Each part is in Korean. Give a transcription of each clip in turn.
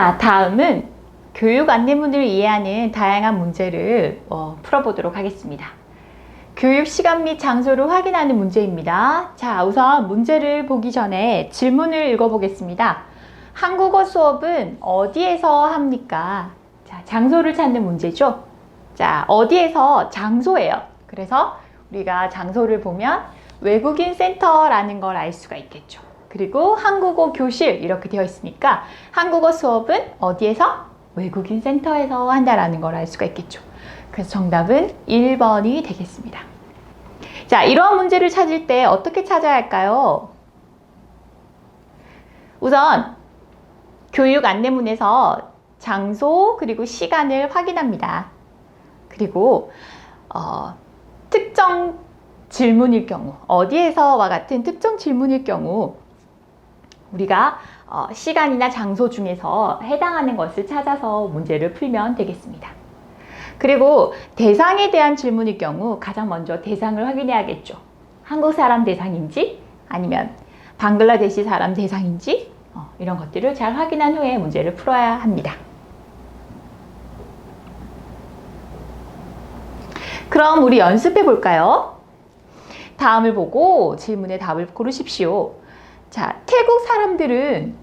자, 다음은 교육 안내문을 이해하는 다양한 문제를 어, 풀어보도록 하겠습니다. 교육 시간 및 장소를 확인하는 문제입니다. 자, 우선 문제를 보기 전에 질문을 읽어보겠습니다. 한국어 수업은 어디에서 합니까? 자, 장소를 찾는 문제죠. 자, 어디에서 장소예요. 그래서 우리가 장소를 보면 외국인 센터라는 걸 알 수가 있겠죠. 그리고 한국어 교실 이렇게 되어 있으니까 한국어 수업은 어디에서? 외국인 센터에서 한다라는 걸 알 수가 있겠죠. 그래서 정답은 1번이 되겠습니다. 자, 이러한 문제를 찾을 때 어떻게 찾아야 할까요? 우선 교육 안내문에서 장소 그리고 시간을 확인합니다. 그리고 어, 특정 질문일 경우 어디에서와 같은 특정 질문일 경우 우리가 어, 시간이나 장소 중에서 해당하는 것을 찾아서 문제를 풀면 되겠습니다. 그리고 대상에 대한 질문일 경우 가장 먼저 대상을 확인해야겠죠. 한국 사람 대상인지 아니면 방글라데시 사람 대상인지 어, 이런 것들을 잘 확인한 후에 문제를 풀어야 합니다. 그럼 우리 연습해 볼까요? 다음을 보고 질문의 답을 고르십시오. 자, 태국 사람들은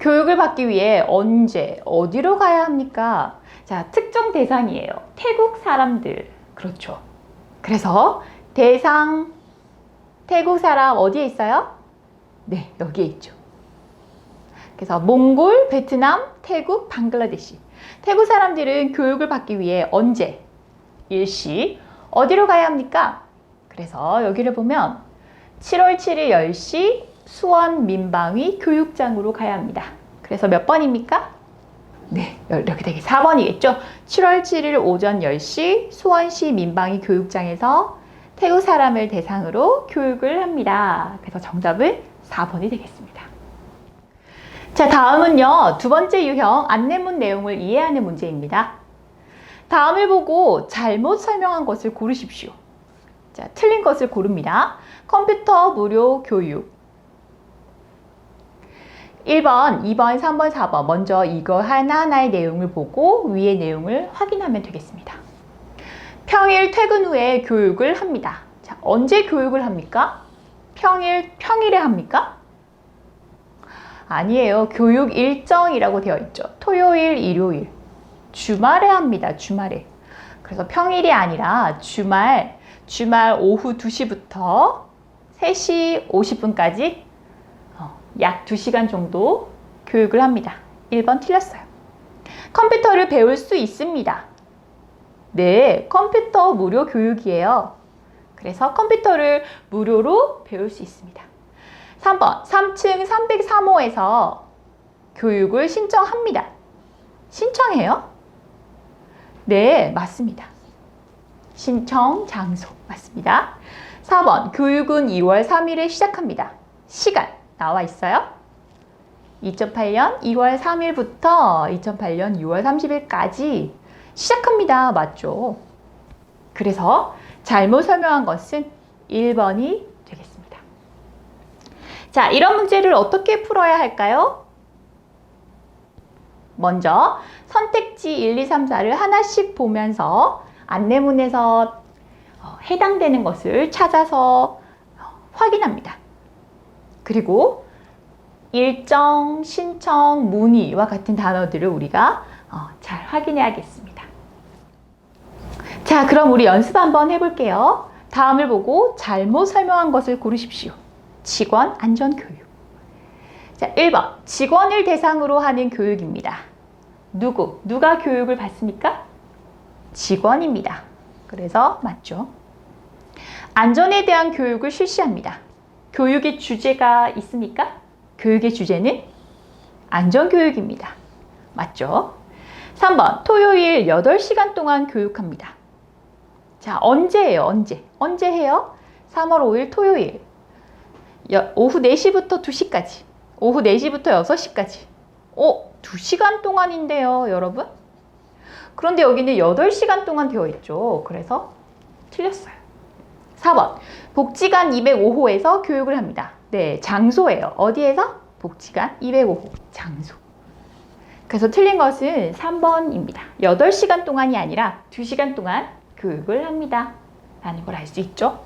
교육을 받기 위해 언제, 어디로 가야 합니까? 자, 특정 대상이에요. 태국 사람들. 그렇죠. 그래서 대상, 태국 사람 어디에 있어요? 네, 여기에 있죠. 그래서 몽골, 베트남, 태국, 방글라데시. 태국 사람들은 교육을 받기 위해 언제, 일시, 어디로 가야 합니까? 그래서 여기를 보면 7월 7일 10시 수원 민방위 교육장으로 가야 합니다. 그래서 몇 번입니까? 네, 이렇게 되게 4번이겠죠. 7월 7일 오전 10시 수원시 민방위 교육장에서 태국 사람을 대상으로 교육을 합니다. 그래서 정답은 4번이 되겠습니다. 자, 다음은요. 두 번째 유형 안내문 내용을 이해하는 문제입니다. 다음을 보고 잘못 설명한 것을 고르십시오. 자, 틀린 것을 고릅니다. 컴퓨터 무료 교육. 1번, 2번, 3번, 4번. 먼저 이거 하나하나의 내용을 보고 위의 내용을 확인하면 되겠습니다. 평일 퇴근 후에 교육을 합니다. 자, 언제 교육을 합니까? 평일, 평일에 합니까? 아니에요. 교육 일정이라고 되어 있죠. 토요일, 일요일. 주말에 합니다. 주말에. 그래서 평일이 아니라 주말, 주말 오후 2시부터 3시 50분까지 어, 약 2시간 정도 교육을 합니다. 1번 틀렸어요. 컴퓨터를 배울 수 있습니다. 네, 컴퓨터 무료 교육이에요. 그래서 컴퓨터를 무료로 배울 수 있습니다. 3번, 3층 303호에서 교육을 신청합니다. 신청해요? 네, 맞습니다. 신청 장소 맞습니다. 4번 교육은 2월 3일에 시작합니다. 시간 나와 있어요? 2008년 2월 3일부터 2008년 6월 30일까지 시작합니다. 맞죠? 그래서 잘못 설명한 것은 1번이 되겠습니다. 자, 이런 문제를 어떻게 풀어야 할까요? 먼저 선택지 1, 2, 3, 4를 하나씩 보면서 안내문에서 어, 해당되는 것을 찾아서 확인합니다. 그리고 일정, 신청, 문의와 같은 단어들을 우리가 어, 잘 확인해야겠습니다. 자, 그럼 우리 연습 한번 해볼게요. 다음을 보고 잘못 설명한 것을 고르십시오. 직원 안전 교육. 자, 1번. 직원을 대상으로 하는 교육입니다. 누구? 누가 교육을 받습니까? 직원입니다. 그래서 맞죠. 안전에 대한 교육을 실시합니다. 교육의 주제가 있습니까? 교육의 주제는 안전교육입니다. 맞죠? 3번, 토요일 8시간 동안 교육합니다. 자, 언제예요? 언제? 언제 해요? 3월 5일 토요일. 여, 오후 4시부터 2시까지. 오후 4시부터 6시까지. 어, 2시간 동안인데요, 여러분? 그런데 여기는 8시간 동안 되어 있죠. 그래서 틀렸어요. 4번. 복지관 205호에서 교육을 합니다. 네, 장소예요. 어디에서? 복지관 205호 장소. 그래서 틀린 것은 3번입니다. 8시간 동안이 아니라 2시간 동안 교육을 합니다. 라는 걸 알 수 있죠.